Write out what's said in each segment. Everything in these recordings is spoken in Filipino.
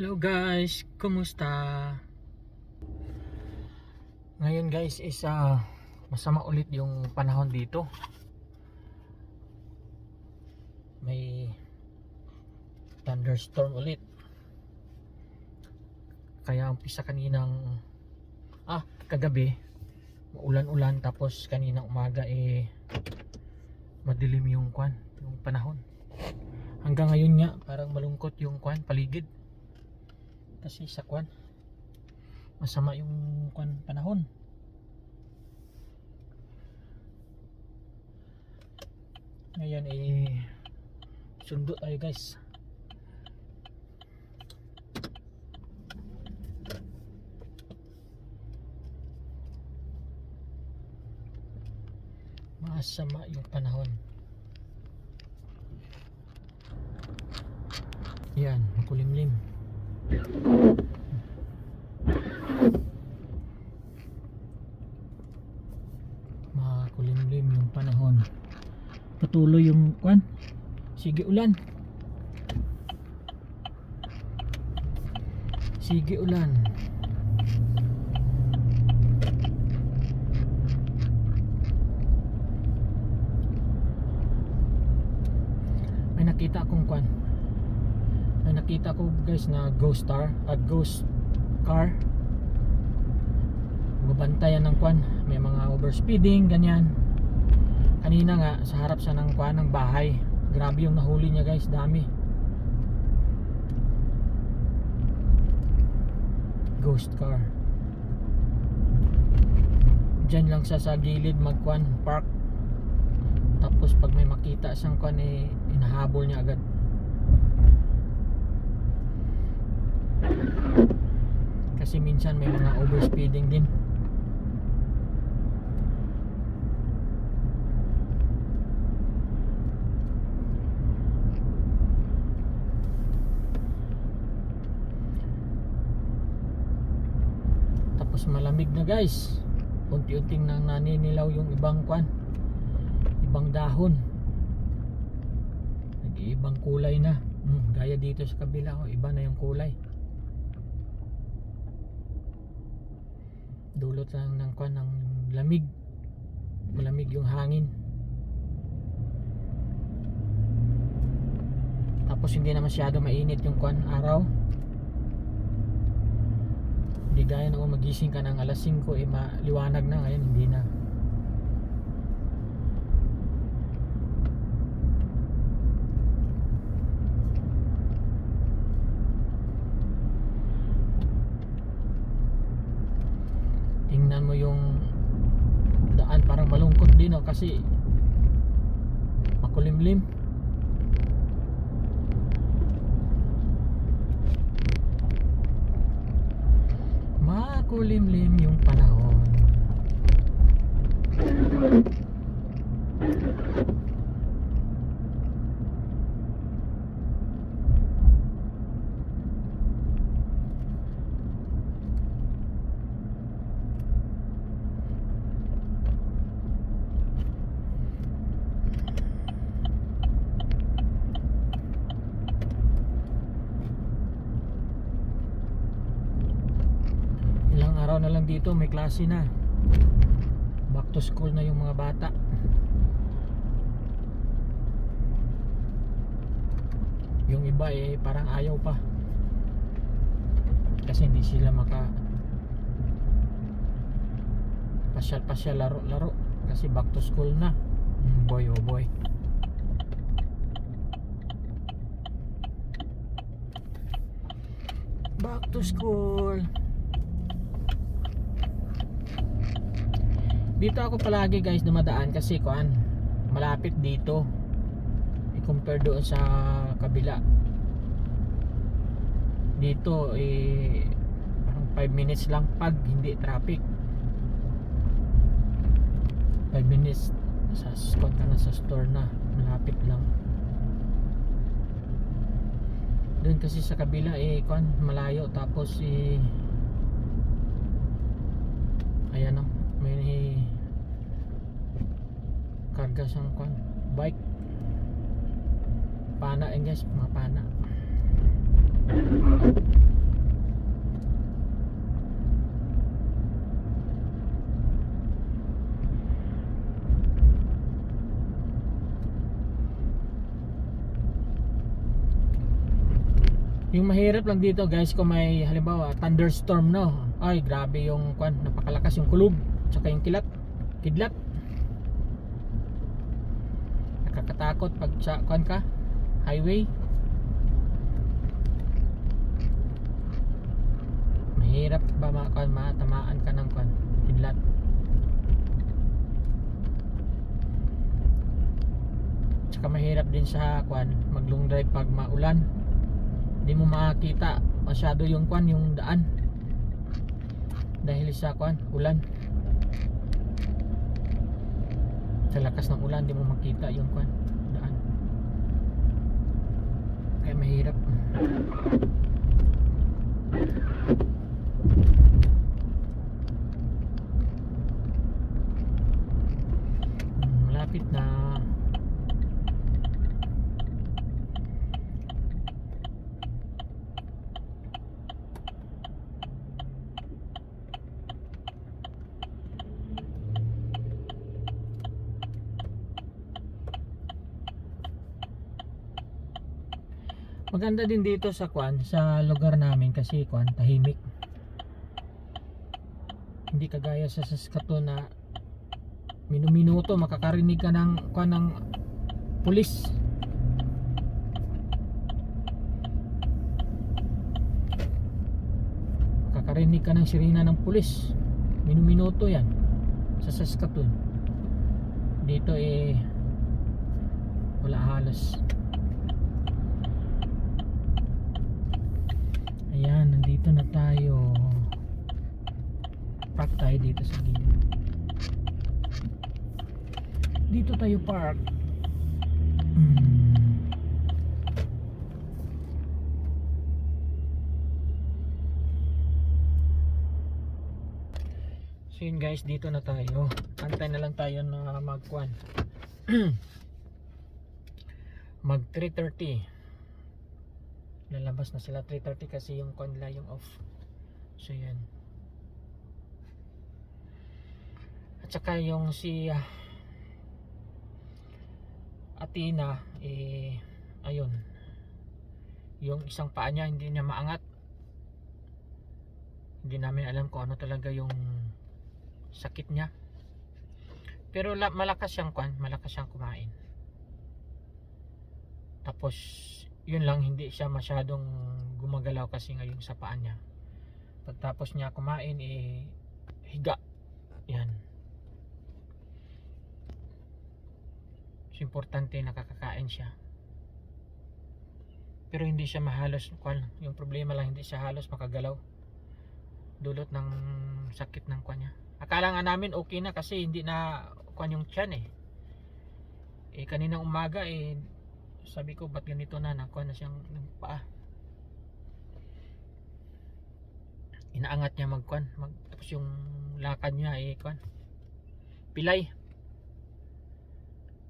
Hello guys, kumusta? Ngayon guys is ah, masama ulit yung panahon dito. May thunderstorm ulit. Kaya umpisa kaninang ah, kagabi maulan-ulan tapos kaninang umaga eh madilim yung kwan, yung panahon. Hanggang ngayon nga parang malungkot yung kwan, paligid kasi sa kwan masama yung kwan panahon. Ngayon eh sundo tayo guys. Masama yung panahon. Yan makulimlim makulimlim yung panahon. Patuloy yung kwan. Sige ulan. Sige ulan. May nakita akong kwan may nakita ko guys na ghost star at ghost car. Babantayan ng kwan. May mga overspeeding ganyan. Kanina nga sa harap sa ng kwan ng bahay. Grabe yung nahuli niya guys. Dami. Ghost car. Diyan lang siya sa gilid magkwan park. Tapos pag may makita siyang kwan eh inahabol niya agad kasi minsan may mga overspeeding din. Tapos malamig na guys. Unti-unting nang naninilaw yung ibang kwan. Ibang dahon. Nag-iibang kulay na. Hmm, gaya dito sa kabila oh, iba na yung kulay dulot lang ng kwan ng lamig. Malamig yung hangin. Tapos hindi na masyado mainit yung kwan araw. Hindi gaya nung magising ka ng alas 5 eh maliwanag na. Ngayon hindi na tingnan mo yung daan parang malungkot din oh, kasi makulimlim. Makulimlim yung panahon ilang araw na lang dito may klase na. Back to school na yung mga bata. Yung iba eh parang ayaw pa. Kasi hindi sila maka pasyal pasyal laro laro kasi back to school na. Mm, boy oh boy. Back to school dito ako palagi guys dumadaan kasi kuan malapit dito. I-compare doon sa kabila. Dito eh parang 5 minutes lang pag hindi traffic. 5 minutes sa kuan ka na sa store na malapit lang. Doon kasi sa kabila eh kuan malayo tapos eh ayan o may nakakarga siyang kwan bike pana yan guys mga pana Yung mahirap lang dito guys kung may halimbawa thunderstorm no. Ay grabe yung kwan, napakalakas yung kulog, tsaka yung kilat, kidlat. Nakakatakot pag sa kwan ka, highway. Mahirap ba ma kwan, matamaan ka ng kwan, kidlat. Tsaka mahirap din sa kwan, mag long drive pag maulan. Hindi mo makakita masyado yung kwan yung daan. Dahil sa kwan ulan sa lakas ng ulan hindi mo makita yung kwan daan. Kaya mahirap Hmm, malapit na Maganda din dito sa Kwan, sa lugar namin kasi Kwan, tahimik. Hindi kagaya sa Saskatoon na minuminuto makakarinig ka ng Kwan ng pulis. Makakarinig ka ng sirena ng pulis. Minuminuto yan sa Saskatoon. Dito eh wala halos. Ayan, nandito na tayo. Park tayo dito sa gilid. Dito tayo park. Hmm. So yun guys, dito na tayo. Antay na lang tayo na magkuan. Mag 3.30 lalabas na sila 3.30 kasi yung konla yung off. So yan at saka yung si ah, Athena eh ayun. Yung isang paa niya hindi niya maangat. Hindi namin alam kung ano talaga yung sakit niya. Pero la, malakas siyang kwan malakas siyang kumain. Tapos yun lang hindi siya masyadong gumagalaw kasi nga yung sa paa niya. Pagtapos niya kumain eh higa. Yan. So, importante nakakakain siya. Pero hindi siya mahalos kwan, yung problema lang hindi siya halos makagalaw. Dulot ng sakit ng kwan niya. Akala nga namin okay na kasi hindi na kwan yung tiyan eh. Eh kaninang umaga eh sabi ko ba't ganito na? Nakuha na siyang ng paa inaangat niya magkuan mag, tapos yung lakad niya eh kuan pilay.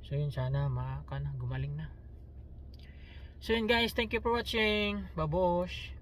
So yun sana ma kuan, gumaling na. So yun guys thank you for watching. Babosh